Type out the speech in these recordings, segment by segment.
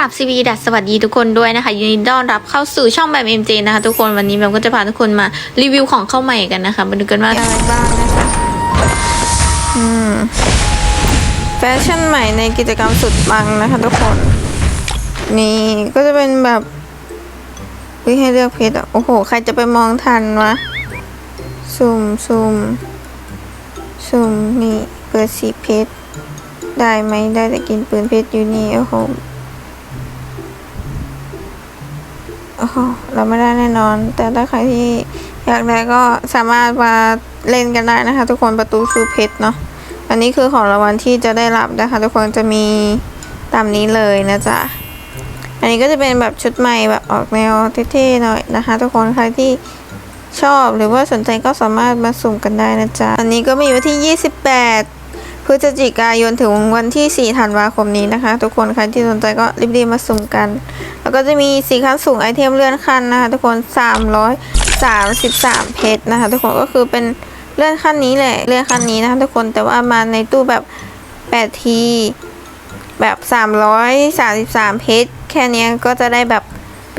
ราบซีวีดัสสวัสดีทุกคนด้วยนะคะยินดีต้อนรับเข้าสู่ช่องแบบ MJ นะคะทุกคนวันนี้แบบก็จะพาทุกคนมารีวิวของเข้าใหม่กันนะคะมาดูกันว่าอะไรบ้างนะคะอืมแฟชั่นใหม่ในกิจกรรมสุดปังนะคะทุกคน นี่ก็จะเป็นแบบวิให้เลือกเพชรอะโอ้โห ใครจะไปมองทันวะสุ่มสุ่มสุ่มนี่เปิดสีเพชรได้ไหมได้แต่กินปืนเพชรอยู่นี่โอ้โห เราไม่ได้แน่นอน แต่ถ้าใครที่อยากได้ก็สามารถมาเล่นกันได้นะคะ ทุกคนประตูสู่เพชรเนาะอันนี้คือของรางวัลที่จะได้รับนะคะ ทุกคนจะมีตามนี้เลยนะจ๊ะอันนี้ก็จะเป็นแบบชุดใหม่แบบออกแนวเท่ๆหน่อยนะคะ ทุกคนใครที่ชอบหรือว่าสนใจก็สามารถมาสุ่มกันได้นะจ๊ะอันนี้ก็มีวันที่ 28 พฤศจิกายนถึงวันที่ 4 ธันวาคมนี้นะคะ ทุกคนใครที่สนใจก็รีบๆมาสุ่มกัน แล้วก็จะมีสีขั้นสูงไอเทมเลื่อนขั้นนะคะ ทุกคน 333 เพชรนะคะ ทุกคนก็คือเป็นเลื่อนขั้นนี้แหละเลื่อนขั้นนี้นะคะ ทุกคนแต่ว่ามาในตู้แบบ 8 ที แบบ 333 เพชรแค่นี้ก็จะได้แบบ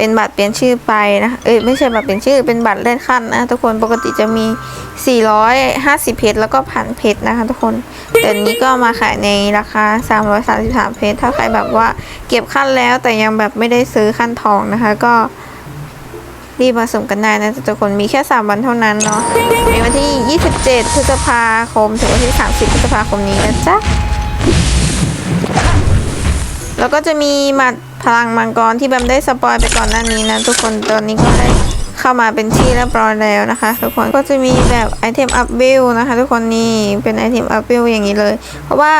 เป็นบัตรเปลี่ยนชื่อไปนะ เอ้ยไม่ใช่บัตรเปลี่ยนชื่อ เป็นบัตรเลื่อนขั้นนะทุกคน ปกติจะมี 450 เพชรแล้วก็พันเพชรนะคะ ทุกคนแต่อันนี้ก็มาขายในราคา 333 เพชร ถ้าใครแบบว่าเก็บขั้นแล้วแต่ยังแบบไม่ได้ซื้อขั้นทองนะคะ ก็รีบมาสมกันได้นะทุกคน มีแค่ 3 วันเท่านั้นเนาะในวันที่ 27 พฤษภาคม ถึงวันที่ 30 พฤษภาคมนี้นะจ๊ะ แล้วก็จะมีหมัด พลังมังกรที่แบมได้สปอยไปก่อนหน้านี้นะ ทุกคนตอนนี้ก็ได้เข้ามาเป็นที่เรียบร้อยแล้วนะคะ ทุกคนก็จะมีแบบไอเทมอัพเวลนะคะ ทุกคนนี่เป็นไอเทมอัพเวลอย่างนี้เลย เพราะว่า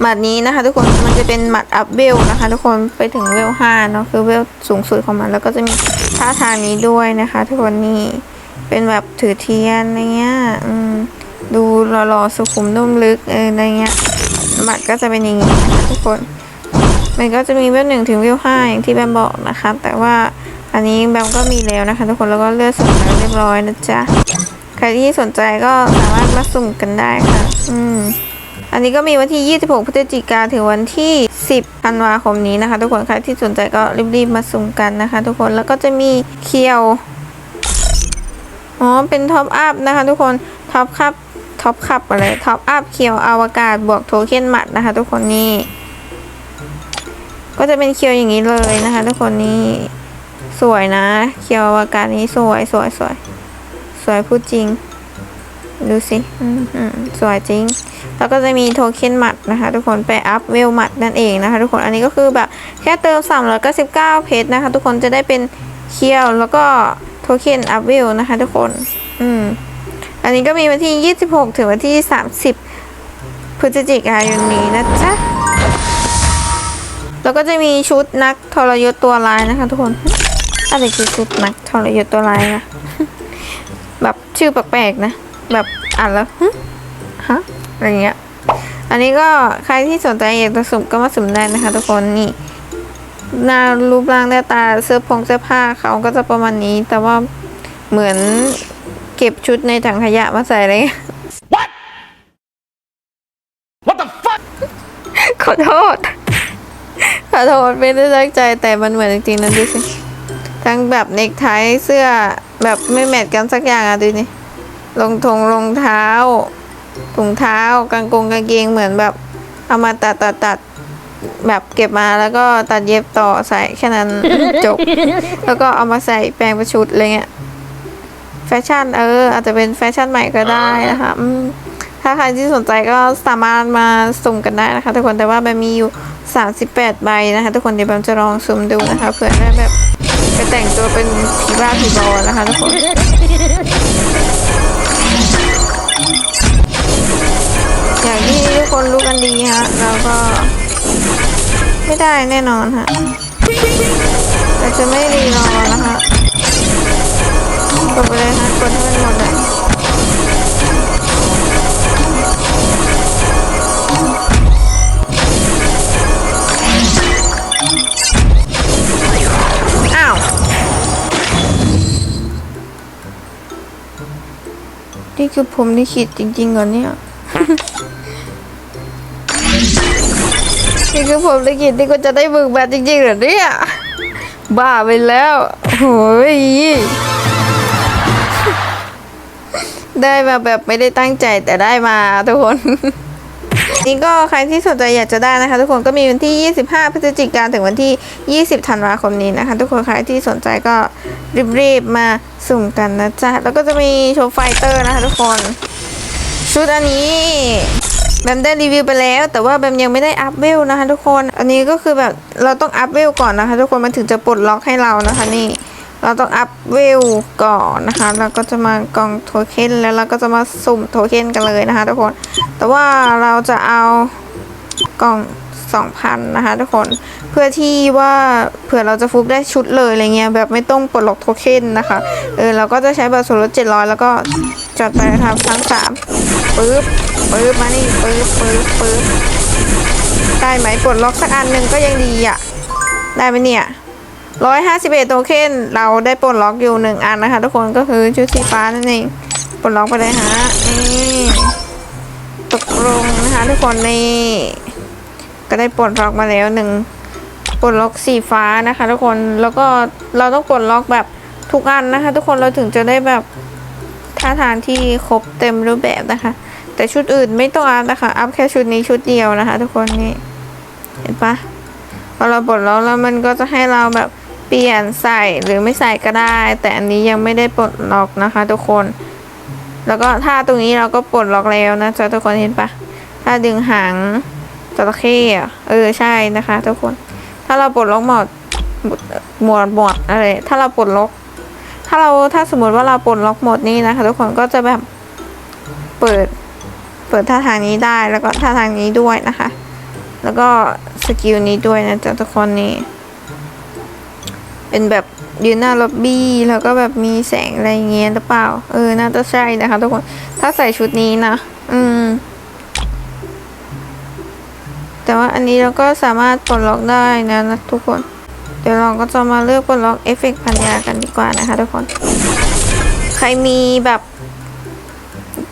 หมัดนี้นะคะ ทุกคนมันจะเป็นหมัดอัพเวลนะคะ ทุกคนไปถึงเวลห้าเนาะคือเวลสูงสุดของมัน แล้วก็จะมีท่าทางนี้ด้วยนะคะ ทุกคนนี่เป็นแบบถือเทียนอะไรเงี้ยอืมดูหล่อๆสุขุมนุ่มลึกเอออะไรเงี้ยหมัดก็จะเป็นอย่างนี้นะคะทุกคน มันก็จะมีเวลหนึ่งถึงเวลห้าอย่างที่แบมบอกนะคะ แต่ว่าอันนี้แบมก็มีแล้วนะคะ ทุกคนแล้วก็เลือกสุ่มแล้วเรียบร้อยนะจ๊ะใครที่สนใจก็สามารถมาสุ่มกันได้ค่ะ อืมอันนี้ก็มีวันที่ 26 พฤศจิกาถึงวันที่ 10 ธันวาคมนี้นะคะ ทุกคนใครที่สนใจก็รีบๆมาสุ่มกันนะคะ ทุกคนแล้วก็จะมีเคียวอ๋อเป็นท็อปอัพนะคะ ทุกคนท็อปคัพท็อปคัพอะไรท็อปอัพเคียวอวกาศบวกโทเค็นหมัดนะคะ ทุกคนนี่ ก็จะเป็นเคียวอย่างนี้เลยนะคะทุกคนนี่สวยนะ เคียวอวกาศนี้สวยสวยสวย สวยพูดจริง ดูสิอืมสวยจริง แล้วก็จะมีโทเค็นหมัดนะคะ ทุกคนไปอัพเวลหมัดนั่นเองนะคะ ทุกคนอันนี้ก็คือแบบแค่เติม399เพชรนะคะ ทุกคนจะได้เป็นเคียวแล้วก็โทเค็นอัพเวลนะคะ ทุกคน อืมอันนี้ก็มีวันที่ 26 ถึงวันที่ 30พฤศจิกายนนี้นะจ๊ะ แล้วก็จะมีชุดนักทรยศตัวร้ายนะคะ ทุกคนอะไรคือชุดนักทรยศตัวร้ายนะแบบชื่อแปลกๆนะ แบบอ่านแล้วหึฮะอะไรเงี้ยอันนี้ก็ใครที่สนใจอยากจะสุ่มก็มาสุ่มได้นะคะ ทุกคนนี่หน้ารูปร่างหน้าตาเสื้อผงเสื้อผ้าเขาก็จะประมาณนี้ แต่ว่าเหมือนเก็บชุดในถังขยะมาใส่อะไรเงี้ย What the fuck? ขอโทษข อโทษไม่ได้ตั้งใจแต่มันเหมือนจริงๆนะดูสิทั้งแบบเนคไทเสื้อแบบไม่แมทกันสักอย่างอะดูนี่รองทงรองเท้าถุงเท้ากางกงกางเกงเหมือนแบบเอามาตัดตัดตัดแบบเก็บมาแล้วก็ตัดเย็บต่อใส่แค่นั้นจบ แล้วก็เอามาใส่แปลงประชุดอะไรเงี้ยแฟชั่นเออ อาจจะเป็นแฟชั่นใหม่ก็ได้นะคะอืม ถ้าใครที่สนใจก็สามารถมาสุ่มกันได้นะคะ ทุกคนแต่ว่าแบบมีอยู่ 38 ใบนะคะ ทุกคนเดี๋ยวแบมจะลองสุ่มดูนะคะเผื่อได้แบบไปแต่งตัวเป็นผีบ้าผีบอนะคะทุกคนอย่างที่ทุกคนรู้กันดีฮะเราก็ไม่ได้แน่นอนฮะแต่จะไม่รีรอนะคะกดไปเลยฮะกดให้มันหมดเลย คือผมนี่คิดจริงๆเหรอเนี่ยนี่นี่คือผมลิขิตที่ก็จะได้บึกแบบจริงๆเหรอเนี่ย บ้าไปแล้วโอ้ยได้มาแบบไม่ได้ตั้งใจแต่ได้มาทุกคน นี่ก็ใครที่สนใจอยากจะได้นะคะ ทุกคนก็มีวันที่ 25 พฤศจิกายนถึงวันที่ 20 ธันวาคมนี้นะคะ ทุกคนใครที่สนใจก็รีบๆมาสุ่มกันนะจ๊ะ แล้วก็จะมีโชว์ไฟเตอร์นะคะทุกคน ชุดอันนี้แบมได้รีวิวไปแล้ว แต่ว่าแบมยังไม่ได้อัพเวลนะคะ ทุกคน อันนี้ก็คือแบบเราต้องอัพเวลก่อนนะคะ ทุกคนมันถึงจะปลดล็อกให้เรานะคะนี่ เราต้องอัพเวลก่อนนะคะแล้วก็จะมากองโทเค็นแล้วเราก็จะมาสุ่มโทเค็นกันเลยนะคะทุกคน แต่ว่าเราจะเอากล่อง2,000นะคะทุกคนเพื่อที่ว่าเผื่อเราจะฟุกได้ชุดเลยอะไรเงี้ยแบบไม่ต้องปลดล็อกโทเค็นนะคะเออเราก็จะใช้บัตรส่วนลด700 แล้วก็จัดไปนะครับทั้งสามปึ๊บปึ๊บมานี่ปึ๊บปึ๊บปึ๊บได้ไหมปลดล็อกสักอันหนึ่งก็ยังดีอะได้ไหมเนี่ย ร้อยห้าสิบเอ็ดโทเค็นเราได้ปลดล็อกอยู่หนึ่งอันนะคะทุกคนก็คือชุดสีฟ้านั่นเองปลดล็อกไปเลยฮะนี่ตกลงนะคะทุกคนนี่ก็ได้ปลดล็อกมาแล้วหนึ่งปลดล็อกสีฟ้านะคะ ทุกคนแล้วก็เราต้องปลดล็อกแบบทุกอันนะคะ ทุกคนเราถึงจะได้แบบท่าทางที่ครบเต็มรูปแบบนะคะ แต่ชุดอื่นไม่ต้องอัพนะคะอัพแค่ชุดนี้ชุดเดียวนะคะ ทุกคนนี่เห็นปะพอเราปลดล็อกแล้วมันก็จะให้เราแบบ เปลี่ยนใส่หรือไม่ใส่ก็ได้ แต่อันนี้ยังไม่ได้ปลดล็อกนะคะ ทุกคน แล้วก็ถ้าตรงนี้เราก็ปลดล็อกแล้วนะจ๊ะทุกคนเห็นปะถ้าดึงหางจระเข้เออใช่นะคะ ทุกคน ถ้าเราปลดล็อกหมดหมดหมวดหมวดอะไรถ้าเราปลดล็อก ถ้าเราถ้าสมมติว่าเราปลดล็อกหมดนี่นะคะ ทุกคนก็จะแบบเปิดเปิดท่าทางนี้ได้แล้วก็ท่าทางนี้ด้วยนะคะ แล้วก็สกิลนี้ด้วยนะจ๊ะทุกคนนี่ เป็นแบบยืนหน้าล็อบบี้แล้วก็แบบมีแสงอะไรเงี้ยหรือเปล่า เออ น่าจะใช่นะคะ ทุกคน ถ้าใส่ชุดนี้นะ อืม แต่ว่าอันนี้เราก็สามารถปลดล็อกได้นะนะทุกคน เดี๋ยวเราก็จะมาเลือกปลดล็อกเอฟเฟกต์พันยากันดีกว่านะคะ ทุกคน ใครมีแบบ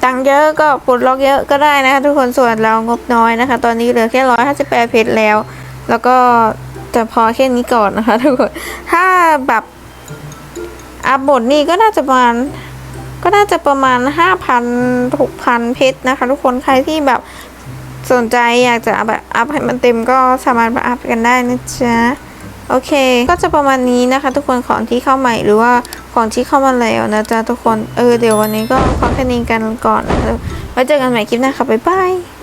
ตังเยอะก็ปลดล็อกเยอะก็ได้นะคะ ทุกคนส่วนเรางบน้อยนะคะ ตอนนี้เหลือแค่ร้อยห้าสิบแปดเพชรแล้ว แล้วก็ จะพอแค่นี้ก่อนนะคะทุกคน ถ้าแบบอัพบทนี่ก็น่าจะประมาณก็น่าจะประมาณห้าพันหกพันเพชรนะคะ ทุกคนใครที่แบบสนใจอยากจะแบบอัพให้มันเต็มก็สามารถมาอัพกันได้นะจ๊ะ โอเค ก็จะประมาณนี้นะคะ ทุกคนของที่เข้าใหม่หรือว่าของที่เข้ามาแล้วนะจ๊ะทุกคนเออเดี๋ยววันนี้ก็ขอแค่นี้กันก่อนนะคะไว้เจอกันใหม่คลิปหน้าค่ะบ๊ายบาย